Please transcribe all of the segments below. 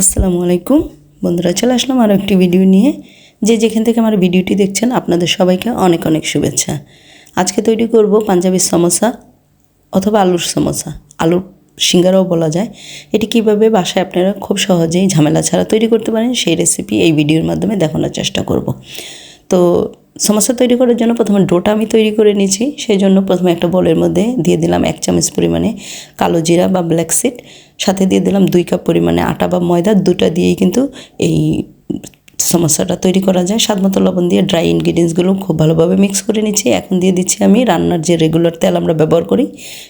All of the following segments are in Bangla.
আসসালামু আলাইকুম। বন্ধুরা, চলে আসলাম আরও একটি ভিডিও নিয়ে। যে যেখান থেকে আমার ভিডিওটি দেখছেন, আপনাদের সবাইকে অনেক অনেক শুভেচ্ছা। আজকে তৈরি করব পাঞ্জাবি সমোসা অথবা আলুর সমোসা। আলুর সিঙ্গারাও বলা যায়। এটি কীভাবে বাসায় আপনারা খুব সহজেই ঝামেলা ছাড়া তৈরি করতে পারেন, সেই রেসিপি এই ভিডিওর মাধ্যমে দেখানোর চেষ্টা করব। তো সমস্যা তৈরি করার জন্য প্রথমে ডোটা আমি তৈরি করে নিয়েছি। সেই জন্য প্রথমে একটা বলের মধ্যে দিয়ে দিলাম এক চামচ পরিমাণে কালো জিরা বা ব্ল্যাক সিড সাথে দিয়ে দিলাম দুই কাপ পরিমাণে আটা বা ময়দা। দুটা দিয়েই কিন্তু এই সমস্যাটা তৈরি করা যায়। স্বাদ মতো লবণ দিয়ে ড্রাই ইনগ্রিডিয়েন্টসগুলো খুব ভালোভাবে মিক্স করে নিচ্ছি। এখন দিয়ে দিচ্ছি আমি রান্নার যে রেগুলার তেল আমরা ব্যবহার করি,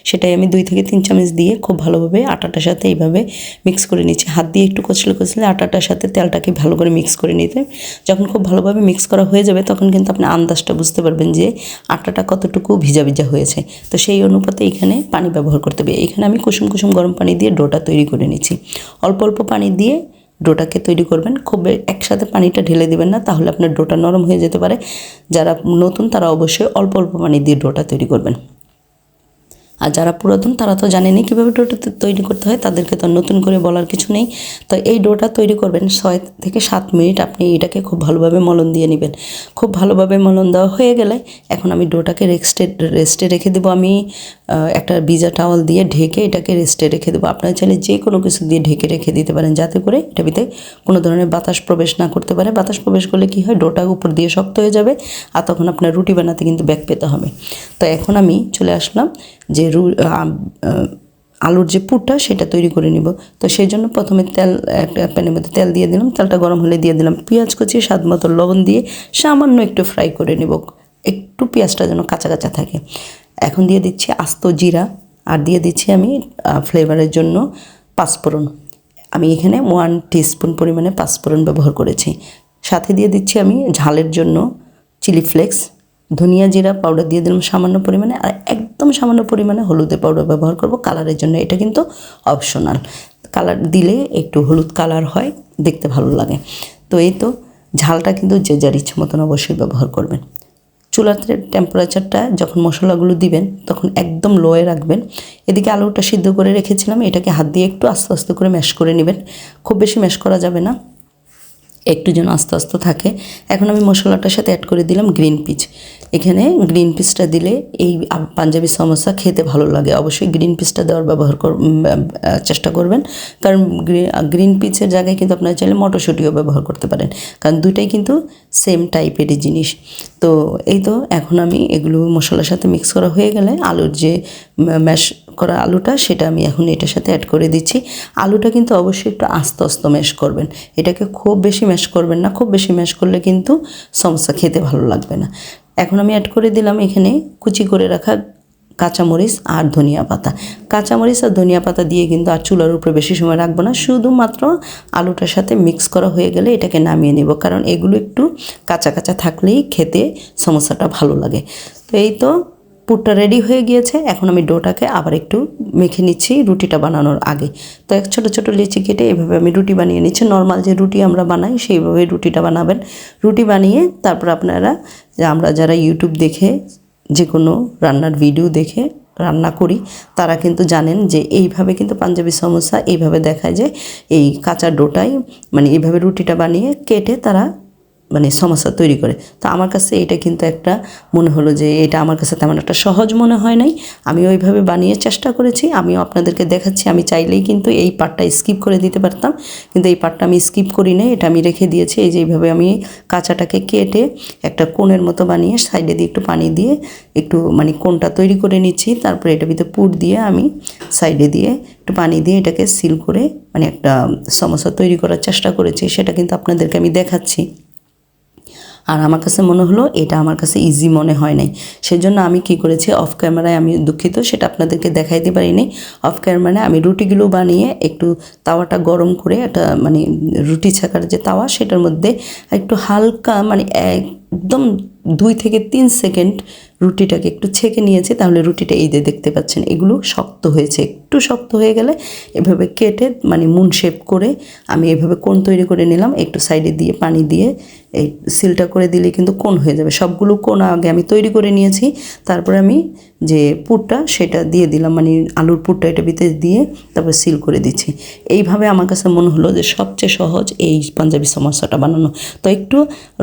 সেটাই আমি দুই থেকে তিন চামচ দিয়ে খুব ভালোভাবে আটাটার সাথে এইভাবে মিক্স করে নিচ্ছি। হাত দিয়ে একটু কচলে কচলে আটাটার সাথে তেলটাকে ভালো করে মিক্স করে নিতে। যখন খুব ভালোভাবে মিক্স করা হয়ে যাবে, তখন কিন্তু আপনি আন্দাজটা বুঝতে পারবেন যে আটাটা কতটুকু ভিজা ভিজা হয়েছে। তো সেই অনুপাতে এখানে পানি ব্যবহার করতে হবে। এখানে আমি কুসুম কুসুম গরম পানি দিয়ে ডোটা তৈরি করে নিচ্ছি। অল্প অল্প পানি দিয়ে ডোটাকে তৈরি করবেন, খুব একসাথে পানিটা ঢেলে দিবেন না, তাহলে আপনার ডোটা নরম হয়ে যেতে পারে। যারা নতুন তারা অবশ্যই অল্প অল্প পানি দিয়ে ডোটা তৈরি করবেন। আর যারা পুরাতন, তারা তো জানে জানেনি কীভাবে ডোটা তৈরি করতে হয়, তাদেরকে তো নতুন করে বলার কিছু নেই। তো এই ডোটা তৈরি করবেন, ছয় থেকে সাত মিনিট আপনি এটাকে খুব ভালোভাবে মলন দিয়ে নেবেন। খুব ভালোভাবে মলন দেওয়া হয়ে গেলে এখন আমি ডোটাকে রেস্টে রেস্টে রেখে দেবো আমি একটা ভিজা টাওয়াল দিয়ে ঢেকে এটাকে রেস্টে রেখে দেবো। আপনারা চাইলে যে কোনো কিছু দিয়ে ঢেকে রেখে দিতে পারেন, যাতে করে এটা ভিতরে কোনো ধরনের বাতাস প্রবেশ না করতে পারে। বাতাস প্রবেশ করলে কী হয়, ডোটা উপর দিয়ে শক্ত হয়ে যাবে আর তখন আপনার রুটি বানাতে কিন্তু ব্যাগ পেতে হবে। তো এখন আমি চলে আসলাম যে আলুর যে পুরটা সেটা তৈরি করে নিব। তো সেই জন্য প্রথমে তেল, একটা প্যানের মধ্যে তেল দিয়ে দিলাম, তেলটা গরম হলে দিয়ে দিলাম পেঁয়াজ কুচি, স্বাদ মতো লবণ দিয়ে সামান্য একটু ফ্রাই করে নেব। একটু পেঁয়াজটা যেন কাঁচা কাঁচা থাকে। এখন দিয়ে দিচ্ছি আস্ত জিরা, আর দিয়ে দিচ্ছি আমি ফ্লেভারের জন্য পাঁচফোড়ন। আমি এখানে ওয়ান টিস্পুন পরিমাণে পাঁচফোড়ন ব্যবহার করেছি। সাথে দিয়ে দিচ্ছি আমি ঝালের জন্য চিলি ফ্লেক্স, ধনিয়া জিরা পাউডার দিয়ে দিলাম সামান্য পরিমাণে, আর একদম সামান্য পরিমাণে হলুদের পাউডার ব্যবহার করব। কালারের জন্য এটা কিন্তু অপশনাল কালার দিলে একটু হলুদ কালার হয়, দেখতে ভালো লাগে। তো এই তো, ঝালটা কিন্তু যে যার ইচ্ছে মতন অবশ্যই ব্যবহার করবেন। চুলার টেম্পারেচারটা যখন মশলাগুলো দিবেন, তখন একদম লোয়ে রাখবেন। এদিকে আলুটা সিদ্ধ করে রেখেছিলাম, এটাকে হাত দিয়ে একটু আস্তে আস্তে করে ম্যাশ করে নেবেন। খুব বেশি ম্যাশ করা যাবে না। একটু যেন আস্তে আস্তে থাকে। এখন আমি মশলাটার সাথে অ্যাড করে দিলাম গ্রিন পিচ এখানে গ্রিন পিসটা দিলে এই পাঞ্জাবি সমোসা খেতে ভালো লাগে। অবশ্যই গ্রিন পিসটা দেওয়ার ব্যবহার কর চেষ্টা করবেন। কারণ গ্রিন পিসের জায়গায় কিন্তু আপনারা চাইলে মটরশুঁটিও ব্যবহার করতে পারেন। কারণ দুইটাই কিন্তু সেম টাইপেরই জিনিস। তো এই তো এখন আমি এগুলো মশলার সাথে মিক্স করা হয়ে গেলে আলুর যে ম্যাশ করা আলুটা সেটা আমি এখন এটার সাথে অ্যাড করে দিচ্ছি। আলুটা কিন্তু অবশ্যই একটু আস্তে আস্তে ম্যাশ করবেন। এটাকে খুব বেশি ম্যাশ করবেন না। খুব বেশি ম্যাশ করলে কিন্তু সমস্যা খেতে ভালো লাগবে না। এখন আমি অ্যাড করে দিলাম এখানে কুচি করে রাখা কাঁচামরিচ আর ধনিয়া পাতা। কাঁচামরিচ আর ধনিয়া পাতা দিয়ে কিন্তু আর চুলার উপরে বেশি সময় রাখব না, শুধুমাত্র আলুটার সাথে মিক্স করা হয়ে গেলে এটাকে নামিয়ে নেব, কারণ এগুলো একটু কাঁচা কাঁচা থাকলেই খেতে সমস্যাটা ভালো লাগে। তো এই তো পুরটা রেডি হয়ে গিয়েছে। এখন আমি ডোটাকে আবার একটু মেখে নিচ্ছি রুটিটা বানানোর আগে। তো এক ছোটো ছোটো লিচি কেটে এভাবে আমি রুটি বানিয়ে নিচ্ছি। নর্মাল যে রুটি আমরা বানাই, সেইভাবে রুটিটা বানাবেন। রুটি বানিয়ে তারপর আপনারা আমরা যারা ইউটিউব দেখে যে কোনো রান্নার ভিডিও দেখে রান্না করি, তারা কিন্তু জানেন যে এইভাবে কিন্তু পাঞ্জাবি সমস্যা এইভাবে দেখায় যে এই কাঁচা ডোটাই মানে এইভাবে রুটিটা বানিয়ে কেটে তারা মানে সমস্যা তৈরি করে। তো আমার কাছে এটা কিন্তু একটা মনে হলো যে এটা আমার কাছে তেমন একটা সহজ মনে হয় নাই। আমি ওইভাবে বানিয়ে চেষ্টা করেছি, আমিও আপনাদেরকে দেখাচ্ছি। আমি চাইলেই কিন্তু এই পার্টটা স্কিপ করে দিতে পারতাম, কিন্তু এই পার্টটা আমি স্কিপ করি নাই। এটা আমি রেখে দিয়েছি, এই যে এইভাবে আমি কাঁচাটাকে কেটে একটা কোণের মতো বানিয়ে সাইডে দিয়ে একটু পানি দিয়ে একটু মানে কোনটা তৈরি করে নিচ্ছি। তারপরে এটা ভিতরে পুর দিয়ে আমি সাইডে দিয়ে একটু পানি দিয়ে এটাকে সিল করে মানে একটা সমস্যা তৈরি করার চেষ্টা করেছি। সেটা কিন্তু আপনাদেরকে আমি দেখাচ্ছি। আর আমার কাছে মনে হলো এটা আমার কাছে ইজি মনে হয় নাই। সেজন্য আমি কি করেছি অফ ক্যামেরায় আমি দুঃখিত, সেটা আপনাদেরকে দেখাইতে পারিনি। অফ ক্যামেরায় আমি রুটিগুলো বানিয়ে একটু তাওয়াটা গরম করে একটা মানে রুটি ছাকার যে তাওয়া, সেটার মধ্যে একটু হালকা মানে একদম দুই থেকে তিন সেকেন্ড রুটিটাকে একটু ছেঁকে নিয়েছি, তাহলে রুটিটা এই যে দেখতে পাচ্ছেন, এগুলো শক্ত হয়েছে। একটু শক্ত হয়ে গেলে এভাবে কেটে মানে মুন শেপ করে আমি এভাবে কোন তৈরি করে নিলাম, একটু সাইডে দিয়ে পানি দিয়ে এই সিলটা করে দিলে কিন্তু কোন হয়ে যাবে। সবগুলো কোন আগে আমি তৈরি করে নিয়েছি, তারপরে আমি যে পুরটা সেটা দিয়ে দিলাম মানে আলুর পুরটা এটা ভিতরে দিয়ে তারপর সিল করে দিচ্ছি। এইভাবে আমার কাছে মনে হলো যে সবচেয়ে সহজ এই পাঞ্জাবি সমস্যাটা বানানো। তো একটু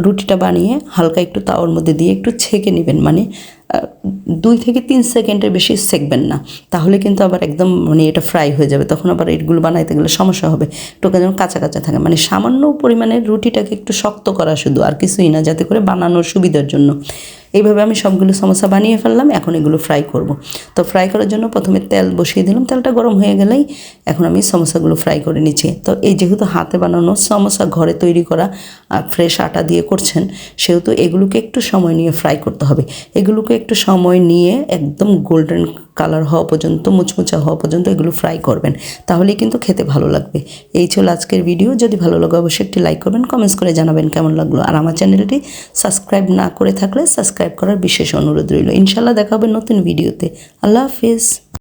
রুটিটা বানিয়ে হালকা একটু তাওয়ার মধ্যে দিয়ে একটু ছেঁকে নেবেন মানে দুই থেকে তিন সেকেন্ডের বেশি সেকবেন না। তাহলে কিন্তু আবার একদম মানে এটা ফ্রাই হয়ে যাবে। তখন আবার এটগুলো বানাইতে গেলে সমস্যা হবে। টোকা যেন কাঁচা কাঁচা থাকে। মানে সামান্য পরিমাণে রুটিটাকে একটু শক্ত করা শুধু, আর কিছুই না, যাতে করে বানানোর সুবিধার জন্য। এইভাবে আমি সবগুলো সমস্যা বানিয়ে ফেললাম, এখন এগুলো ফ্রাই করব। তো ফ্রাই করার জন্য প্রথমে তেল বসিয়ে দিলাম, তেলটা গরম হয়ে গেলেই এখন আমি সমস্যাগুলো ফ্রাই করে নিচ্ছি। তো এই যেহেতু হাতে বানানো সমস্যা ঘরে তৈরি করা ফ্রেশ আটা দিয়ে করছেন, সেহেতু এগুলোকে একটু সময় নিয়ে ফ্রাই করতে হবে। এগুলোকে একটু সময় নিয়ে একদম গোল্ডেন কালার হওয়া পর্যন্ত, মুচমুচা হওয়া পর্যন্ত এগুলো ফ্রাই করবেন। তাহলেই কিন্তু খেতে ভালো লাগবে। এই ছিল আজকের ভিডিও যদি ভালো লাগে অবশ্যই একটি লাইক করবেন কমেন্টস করে জানাবেন কেমন লাগল। আর আমার চ্যানেলটি সাবস্ক্রাইব না করে থাকলে সাবস্ক্রাইব করার বিশেষ অনুরোধ রইল। ইনশাল্লাহ দেখা হবে নতুন ভিডিওতে আল্লাহ হাফিজ।